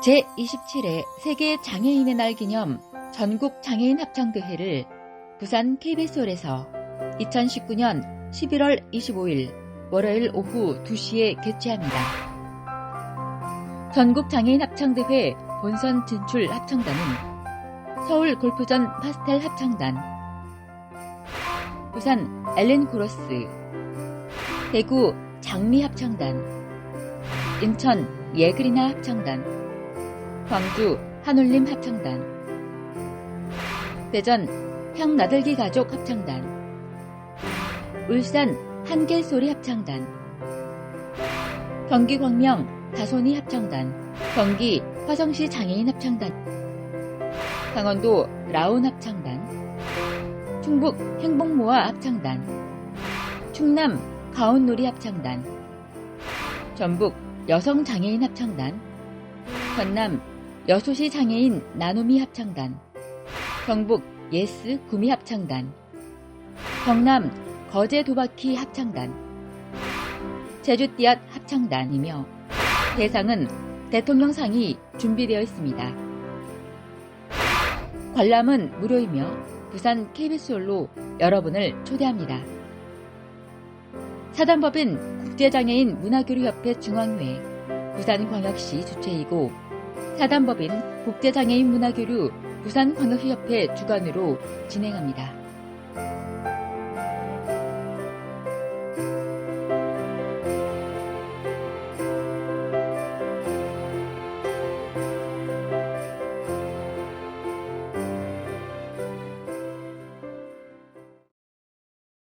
제27회 세계 장애인의 날 기념 전국 장애인 합창대회를 부산 KBS홀에서 2019년 11월 25일 월요일 오후 2시에 개최합니다. 전국 장애인 합창대회 본선 진출 합창단은 서울 골프전 파스텔 합창단, 부산 엘렌 코러스, 대구 장미 합창단, 인천 예그리나 합창단, 광주 한올림 합창단, 대전 향나들기 가족 합창단, 울산 한길소리 합창단, 경기 광명 다소니 합창단, 경기 화성시 장애인 합창단, 강원도 라온 합창단, 충북 행복모아 합창단, 충남 가온놀이 합창단, 전북 여성장애인 합창단, 전남 여수시 장애인 나눔이 합창단, 경북 예스 구미 합창단, 경남 거제 도바키 합창단, 제주띠앗 합창단이며 대상은 대통령상이 준비되어 있습니다. 관람은 무료이며 부산 KBS홀로 여러분을 초대합니다. 사단법인 국제장애인 문화교류협회 중앙회 부산광역시 주최이고 사단법인 국제장애인 문화교류 부산광역시협회 주관으로 진행합니다.